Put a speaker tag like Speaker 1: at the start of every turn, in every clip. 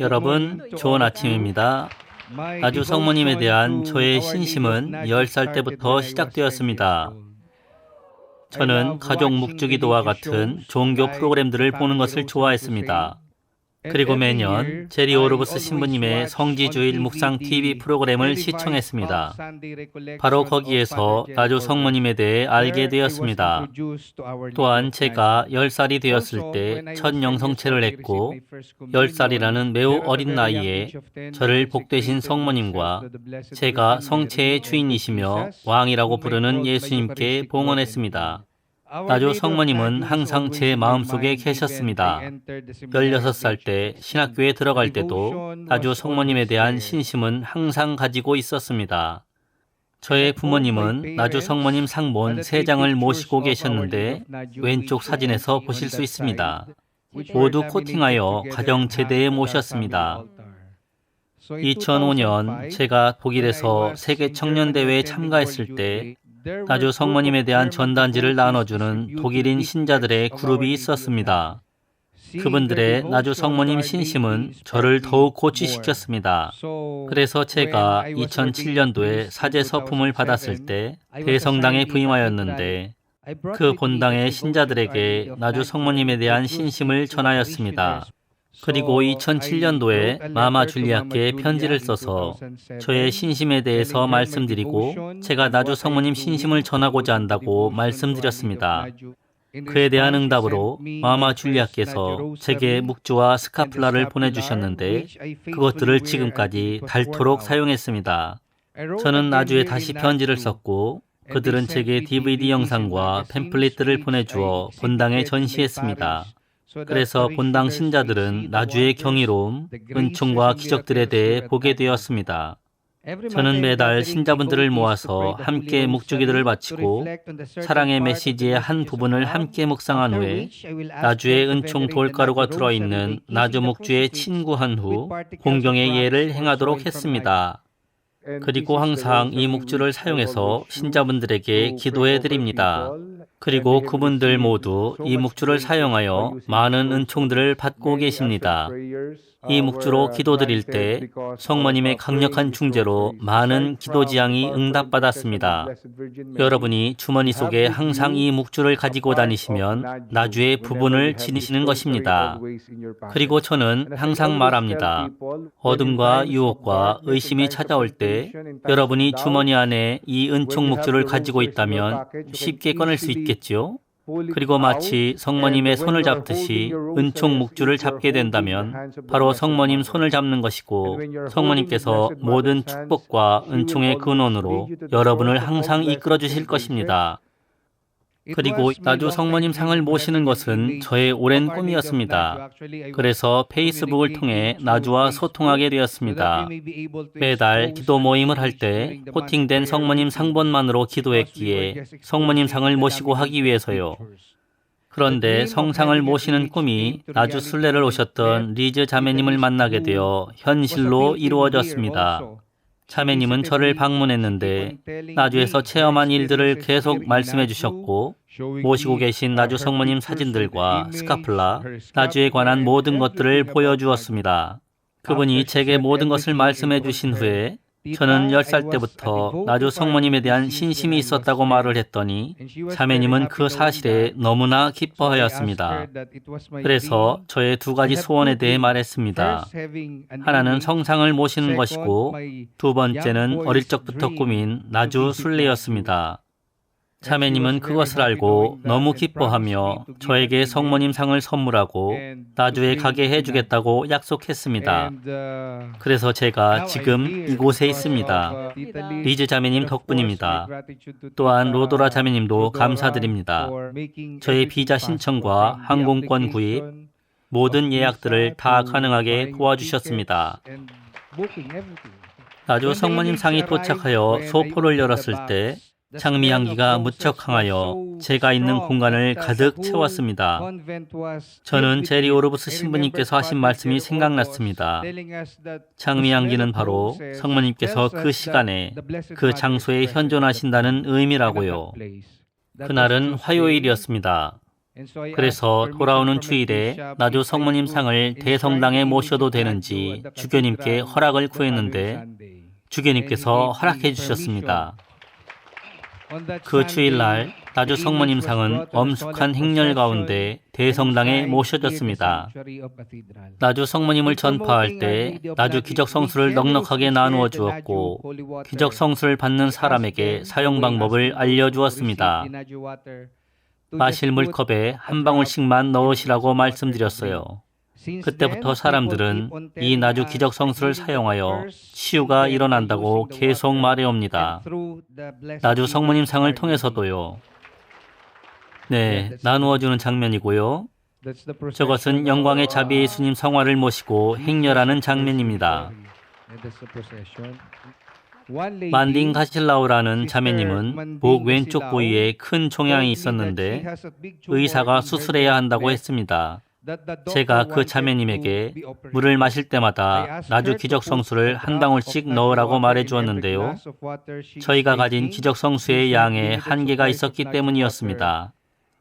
Speaker 1: 여러분, 좋은 아침입니다. 나주 성모님에 대한 저의 신심은 10살 때부터 시작되었습니다. 저는 가족 묵주기도와 같은 종교 프로그램들을 보는 것을 좋아했습니다. 그리고 매년 제리 오르브스 신부님의 성지주일 묵상 TV 프로그램을 시청했습니다. 바로 거기에서 나주 성모님에 대해 알게 되었습니다. 또한 제가 10살이 되었을 때 첫 영성체를 했고 10살이라는 매우 어린 나이에 저를 복되신 성모님과 제가 성체의 주인이시며 왕이라고 부르는 예수님께 봉헌했습니다. 나주 성모님은 항상 제 마음속에 계셨습니다. 16살 때 신학교에 들어갈 때도 나주 성모님에 대한 신심은 항상 가지고 있었습니다. 저의 부모님은 나주 성모님 상본 3장을 모시고 계셨는데 왼쪽 사진에서 보실 수 있습니다. 모두 코팅하여 가정 제대에 모셨습니다. 2005년 제가 독일에서 세계 청년 대회에 참가했을 때 나주 성모님에 대한 전단지를 나눠주는 독일인 신자들의 그룹이 있었습니다. 그분들의 나주 성모님 신심은 저를 더욱 고취시켰습니다. 그래서 제가 2007년도에 사제 서품을 받았을 때 대성당에 부임하였는데 그 본당의 신자들에게 나주 성모님에 대한 신심을 전하였습니다. 그리고 2007년도에 마마 줄리아께 편지를 써서 저의 신심에 대해서 말씀드리고 제가 나주 성모님 신심을 전하고자 한다고 말씀드렸습니다. 그에 대한 응답으로 마마 줄리아께서 제게 묵주와 스카플라를 보내주셨는데 그것들을 지금까지 닳도록 사용했습니다. 저는 나주에 다시 편지를 썼고 그들은 제게 DVD 영상과 팸플릿들을 보내주어 본당에 전시했습니다. 그래서 본당 신자들은 나주의 경이로움, 은총과 기적들에 대해 보게 되었습니다. 저는 매달 신자분들을 모아서 함께 묵주기들을 바치고 사랑의 메시지의 한 부분을 함께 묵상한 후에 나주의 은총 돌가루가 들어있는 나주 묵주에 친구한 후 공경의 예를 행하도록 했습니다. 그리고 항상 이 묵주를 사용해서 신자분들에게 기도해 드립니다. 그리고 그분들 모두 이 묵주를 사용하여 많은 은총들을 받고 계십니다. 이 묵주로 기도드릴 때 성모님의 강력한 중재로 많은 기도 지향이 응답받았습니다. 여러분이 주머니 속에 항상 이 묵주를 가지고 다니시면 나주의 부분을 지니시는 것입니다. 그리고 저는 항상 말합니다. 어둠과 유혹과 의심이 찾아올 때 여러분이 주머니 안에 이 은총 묵주를 가지고 있다면 쉽게 꺼낼 수 있겠지요? 그리고 마치 성모님의 손을 잡듯이 은총 묵주를 잡게 된다면 바로 성모님 손을 잡는 것이고 성모님께서 모든 축복과 은총의 근원으로 여러분을 항상 이끌어 주실 것입니다. 그리고 나주 성모님 상을 모시는 것은 저의 오랜 꿈이었습니다. 그래서 페이스북을 통해 나주와 소통하게 되었습니다. 매달 기도 모임을 할 때 코팅된 성모님 상본만으로 기도했기에 성모님 상을 모시고 하기 위해서요. 그런데 성상을 모시는 꿈이 나주 순례를 오셨던 리즈 자매님을 만나게 되어 현실로 이루어졌습니다. 자매님은 저를 방문했는데 나주에서 체험한 일들을 계속 말씀해 주셨고 모시고 계신 나주 성모님 사진들과 스카플라, 나주에 관한 모든 것들을 보여주었습니다. 그분이 제게 모든 것을 말씀해 주신 후에 저는 10살 때부터 나주 성모님에 대한 신심이 있었다고 말을 했더니 자매님은 그 사실에 너무나 기뻐하였습니다. 그래서 저의 두 가지 소원에 대해 말했습니다. 하나는 성상을 모시는 것이고 두 번째는 어릴 적부터 꿈인 나주 순례였습니다. 자매님은 그것을 알고 너무 기뻐하며 저에게 성모님 상을 선물하고 나주에 가게 해주겠다고 약속했습니다. 그래서 제가 지금 이곳에 있습니다. 리즈 자매님 덕분입니다. 또한 로도라 자매님도 감사드립니다. 저의 비자 신청과 항공권 구입, 모든 예약들을 다 가능하게 도와주셨습니다. 나주 성모님 상이 도착하여 소포를 열었을 때 장미 향기가 무척 강하여 제가 있는 공간을 가득 채웠습니다. 저는 제리 오르브스 신부님께서 하신 말씀이 생각났습니다. 장미 향기는 바로 성모님께서 그 시간에 그 장소에 현존하신다는 의미라고요. 그날은 화요일이었습니다. 그래서 돌아오는 주일에 나주 성모님 상을 대성당에 모셔도 되는지 주교님께 허락을 구했는데 주교님께서 허락해 주셨습니다. 그 주일날 나주 성모님 상은 엄숙한 행렬 가운데 대성당에 모셔졌습니다. 나주 성모님을 전파할 때 나주 기적 성수를 넉넉하게 나누어 주었고 기적 성수를 받는 사람에게 사용 방법을 알려 주었습니다. 마실 물컵에 한 방울씩만 넣으시라고 말씀드렸어요. 그때부터 사람들은 이 나주 기적 성수를 사용하여 치유가 일어난다고 계속 말해옵니다. 나주 성모님 상을 통해서도요. 네, 나누어주는 장면이고요. 저것은 영광의 자비 예수님 성화를 모시고 행렬하는 장면입니다. 만딩 가실라우라는 자매님은 목 왼쪽 부위에 큰 종양이 있었는데 의사가 수술해야 한다고 했습니다. 제가 그 자매님에게 물을 마실 때마다 나주 기적 성수를 한 방울씩 넣으라고 말해 주었는데요. 저희가 가진 기적 성수의 양에 한계가 있었기 때문이었습니다.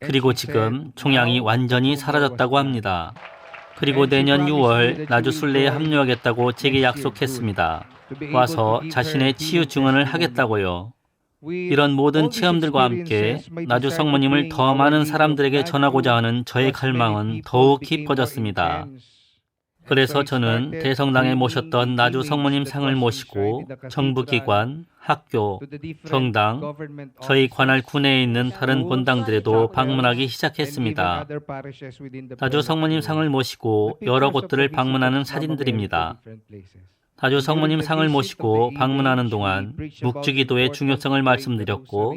Speaker 1: 그리고 지금 종양이 완전히 사라졌다고 합니다. 그리고 내년 6월 나주 순례에 합류하겠다고 제게 약속했습니다. 와서 자신의 치유 증언을 하겠다고요. 이런 모든 체험들과 함께 나주 성모님을 더 많은 사람들에게 전하고자 하는 저의 갈망은 더욱 깊어졌습니다. 그래서 저는 대성당에 모셨던 나주 성모님 상을 모시고 정부기관, 학교, 경당, 저희 관할 군내에 있는 다른 본당들에도 방문하기 시작했습니다. 나주 성모님 상을 모시고 여러 곳들을 방문하는 사진들입니다. 다주 성모님 상을 모시고 방문하는 동안 묵주 기도의 중요성을 말씀드렸고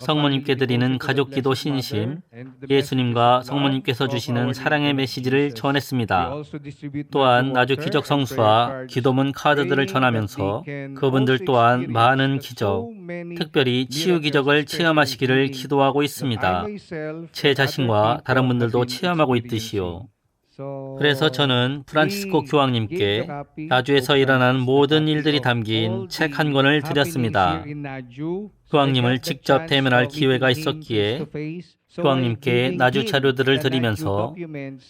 Speaker 1: 성모님께 드리는 가족 기도 신심, 예수님과 성모님께서 주시는 사랑의 메시지를 전했습니다. 또한 나주 기적 성수와 기도문 카드들을 전하면서 그분들 또한 많은 기적, 특별히 치유 기적을 체험하시기를 기도하고 있습니다. 제 자신과 다른 분들도 체험하고 있듯이요. 그래서 저는 프란치스코 교황님께 나주에서 일어나는 모든 일들이 담긴 책 한 권을 드렸습니다. 교황님을 직접 대면할 기회가 있었기에 교황님께 나주 자료들을 드리면서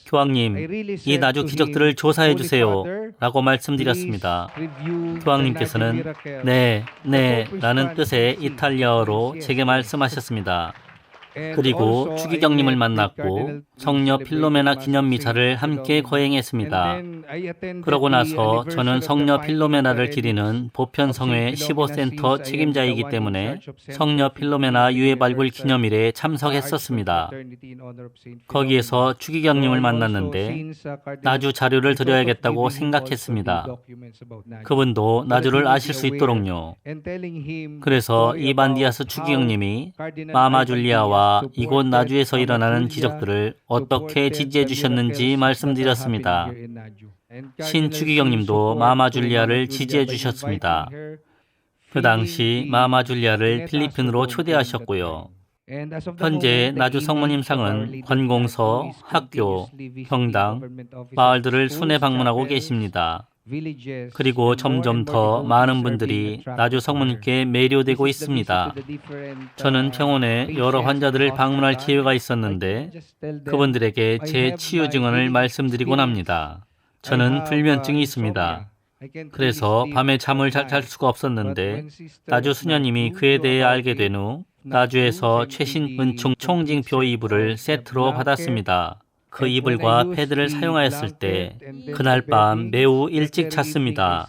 Speaker 1: 교황님, 이 나주 기적들을 조사해 주세요. 라고 말씀드렸습니다. 교황님께서는 네, 네, 라는 뜻의 이탈리아어로 제게 말씀하셨습니다. 그리고 추기경님을 만났고 성녀 필로메나 기념 미사를 함께 거행했습니다. 그러고 나서 저는 성녀 필로메나를 기리는 보편 성회 15센터 책임자이기 때문에 성녀 필로메나 유해 발굴 기념일에 참석했었습니다. 거기에서 추기경님을 만났는데 나주 자료를 드려야겠다고 생각했습니다. 그분도 나주를 아실 수 있도록요. 그래서 이반디아스 추기경님이 마마 줄리아와 이곳 나주에서 일어나는 기적들을 어떻게 지지해 주셨는지 말씀드렸습니다. 신추기경님도 마마 줄리아를 지지해 주셨습니다. 그 당시 마마 줄리아를 필리핀으로 초대하셨고요. 현재 나주 성모님 상은 관공서, 학교, 경당, 마을들을 순회 방문하고 계십니다. 그리고 점점 더 많은 분들이 나주 성모님께 매료되고 있습니다. 저는 병원에 여러 환자들을 방문할 기회가 있었는데 그분들에게 제 치유 증언을 말씀드리곤 합니다. 저는 불면증이 있습니다. 그래서 밤에 잠을 잘 잘 수가 없었는데 나주 수녀님이 그에 대해 알게 된 후 나주에서 최신 은총 총징표 이불을 세트로 받았습니다. 그 이불과 패드를 사용하였을 때 그날 밤 매우 일찍 잤습니다.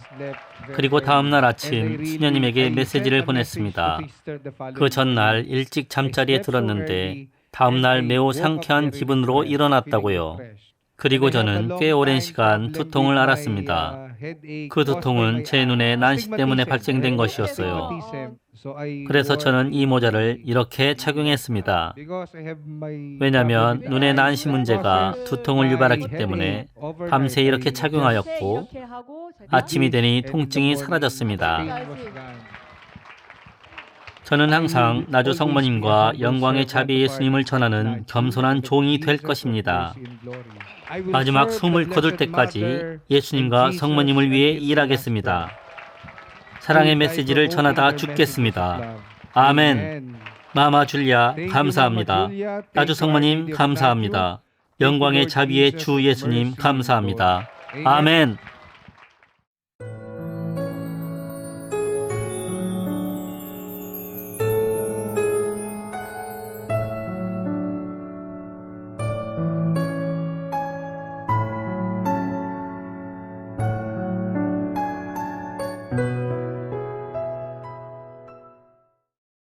Speaker 1: 그리고 다음날 아침 수녀님에게 메시지를 보냈습니다. 그 전날 일찍 잠자리에 들었는데 다음날 매우 상쾌한 기분으로 일어났다고요. 그리고 저는 꽤 오랜 시간 두통을 앓았습니다. 그 두통은 제 눈의 난시 때문에 발생된 것이었어요. 그래서 저는 이 모자를 이렇게 착용했습니다. 왜냐하면 눈의 난시 문제가 두통을 유발했기 때문에 밤새 이렇게 착용하였고 아침이 되니 통증이 사라졌습니다. 저는 항상 나주 성모님과 영광의 자비 예수님을 전하는 겸손한 종이 될 것입니다. 마지막 숨을 거둘 때까지 예수님과 성모님을 위해 일하겠습니다. 사랑의 메시지를 전하다 죽겠습니다. 아멘. 마마 줄리아 감사합니다. 나주 성모님 감사합니다. 영광의 자비의 주 예수님 감사합니다. 아멘.